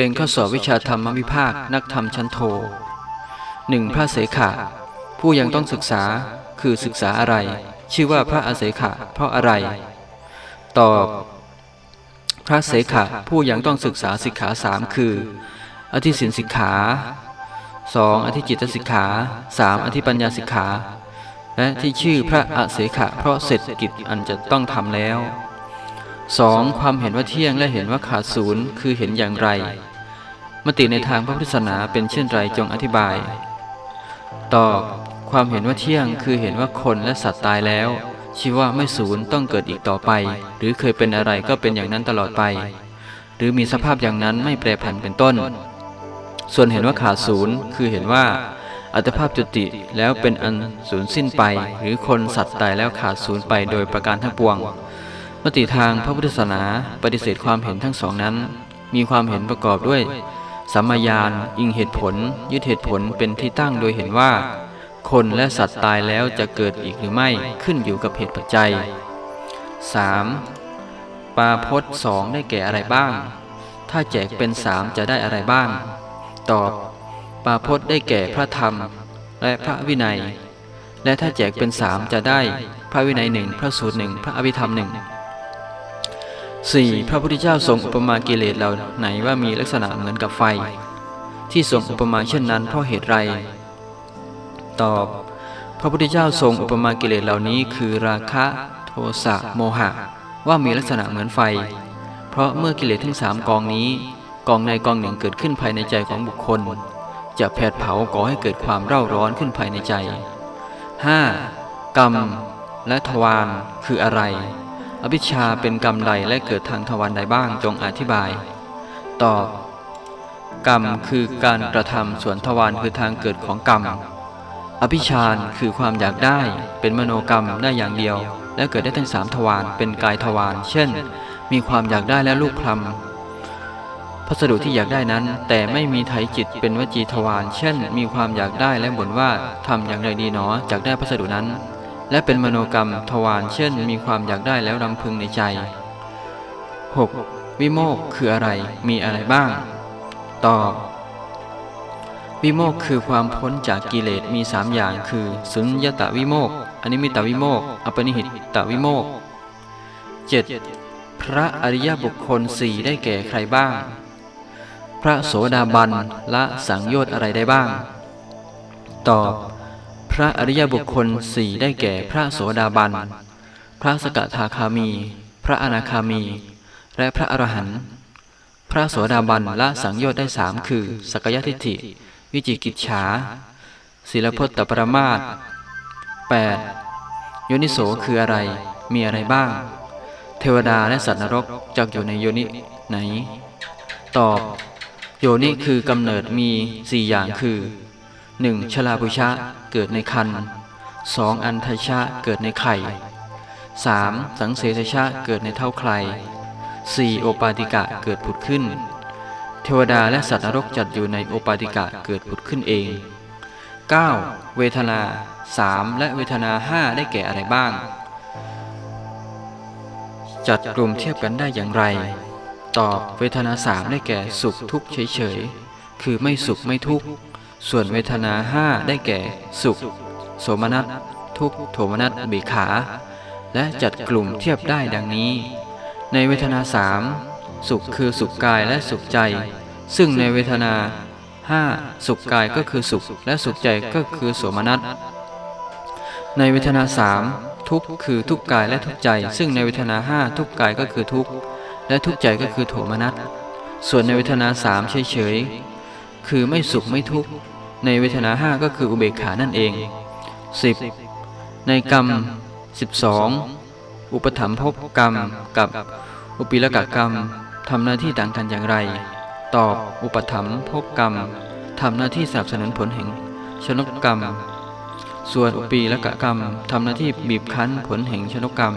เก่งข้อสอบวิชาธรรมวิภาค นักธรรมชั้นโทหนึ่งพระเสขะ ผู้ยังต้องศึกษาคือศึกษาอะไร ชื่อว่าพระอาเสขะ เพราะอะไร ตอบ พระเสขะ ผู้ยังต้องศึกษาสิกขาสามคือ อธิสินสิกขาสองอธิจิตสิกขาสามอธิปัญญาสิกขา และที่ชื่อพระอาเสขะ เพราะเสร็จกิจอันจะต้องทำแล้ว 2. ความเห็นว่าเที่ยงและเห็นว่าขาดศูนย์คือเห็นอย่างไร มติในทางพระพุทธศาสนาเป็นเช่นไรจงอธิบาย ตอบความเห็นว่าเที่ยงคือเห็นว่าคนและสัตว์ตายแล้วชื่อว่าไม่ศูนย์ต้องเกิดอีกต่อไป หรือเคยเป็นอะไรก็เป็นอย่างนั้นตลอดไป หรือมีสภาพอย่างนั้นไม่แปรผันเป็นต้น ส่วนเห็นว่าขาดศูนย์คือเห็นว่าอัตภาพจุติแล้วเป็นอันสูญสิ้นไป หรือคนสัตว์ตายแล้วขาดศูนย์ไปโดยประการทั้งปวง มติทางพระพุทธศาสนาปฏิเสธความเห็นทั้งสองนั้น มีความเห็นประกอบด้วย สัมมาญาณอิงเหตุผล ยึดเหตุผลเป็นที่ตั้งโดยเห็นว่า คนและสัตว์ตายแล้วจะเกิดอีกหรือไม่ขึ้นอยู่กับเหตุปัจจัย 3. ปาพจน์สองได้แก่อะไรบ้าง ถ้าแจกเป็นสามจะได้อะไรบ้าง ตอบ ปาพจน์ได้แก่พระธรรม และพระวินัย และถ้าแจกเป็นสามจะได้ พระวินัยหนึ่งพระสูตรหนึ่งพระอภิธรรมหนึ่ง 4. พระพุทธเจ้าทรงอุปมากิเลสเหล่าไหนว่ามีลักษณะเหมือนกับไฟ ที่ทรงอุปมาเช่นนั้นเพราะเหตุไร ตอบ พระพุทธเจ้าทรงอุปมากิเลสเหล่านี้ คือราคะโทสะโมหะ ว่ามีลักษณะเหมือนไฟ เพราะเมื่อกิเลสทั้งสามกองนี้ กองในกองหนึ่งเกิดขึ้นภายในใจของบุคคล จะแผดเผาก่อให้เกิดความเร่าร้อนขึ้นภายในใจ 5. กรรมและทวารคืออะไร อภิชาเป็นกรรมใดและเกิดทางทวารใดบ้างจงอธิบาย ตอบ กรรมคือการกระทำส่วนทวารคือทางเกิดของกรรม อภิชาคือความอยากได้เป็นมโนกรรมได้อย่างเดียว และเกิดได้ทั้งสามทวารเป็นกายทวารเช่น มีความอยากได้และลูกพลัมพัสดุที่อยากได้นั้น แต่ไม่มีไถจิตเป็นวจีทวารเช่น มีความอยากได้และบ่นว่าทำอย่างไรดีหนอจากได้พัสดุนั้น และเป็นมโนกรรมทวารเช่น มีความอยากได้แล้วรำพึงในใจ 6. วิโมกคืออะไร มีอะไรบ้าง ตอบ วิโมกคือความพ้นจากกิเลสมีสามอย่าง คือ สุญญตวิโมกอนิมิตวิโมกข์อปนิหิตวิโมก 7. พระอริยบุคคลสี่ได้แก่ใครบ้าง พระโสดาบันละสังโยชน์อะไรได้บ้าง ตอบ ระอริยบุคคลสี่ได้แก่พระโสดาบัน พระสกทาคามี พระอนาคามี และพระอรหันต์ พระโสดาบันละสังโยชน์ได้สามคือ สกยทิฏฐิ วิจิกิจฉาศีลพจตปรมาต 8. โยนิโสคืออะไร มีอะไรบ้าง เทวดาและสัตว์นรกจักอยู่ในโยนิไหน ตอบ โยนิคือกำเนิดมีสี่อย่างคือ 1. ชลาภุชะเกิดในคัน 2. อันทชะเกิดในไข่ 3. สังเสทชะเกิดในเท่าใคร 4. โอปาติกะเกิดผุดขึ้น เทวดาและสัตว์นรกจัดอยู่ในโอปาติกะเกิดผุดขึ้นเอง 9. เวทนา 3 และเวทนา 5 ได้แก่อะไรบ้าง จัดกลุ่มเทียบกันได้อย่างไร ตอบเวทนาสามได้แก่สุขทุกข์เฉยๆ คือไม่สุขไม่ทุกข์ ส่วนเวทนาห้าได้แก่ สุข โสมนัส ทุกข์โทมนัสเบขา และจัดกลุ่มเทียบได้ดังนี้ ในเวทนาสามสุขคือสุขกายและสุขใจ ซึ่งในเวทนาห้าสุขกายก็คือสุข และสุขใจก็คือโสมนัส ในเวทนาสามทุกข์คือทุกข์กายและทุกข์ใจ ซึ่งในเวทนาห้าทุกข์กายก็คือทุกข์และทุกข์ใจก็คือโทมนัส ส่วนในเวทนาสามเฉยๆ คือไม่สุขไม่ทุกข์ ในเวทนาห้าก็คืออุเบกขานั่นเอง 10. ในกรรม 12 อุปถัมภกกรรมกับอุปิลกกรรมทำหน้าที่ต่างกันอย่างไร ตอบอุปถัมภกกรรมทำหน้าที่สนับสนุนผลแห่งชนกกรรม ส่วนอุปีละกะกรรมทำหน้าที่บีบคั้นผลแห่งชนกกรรม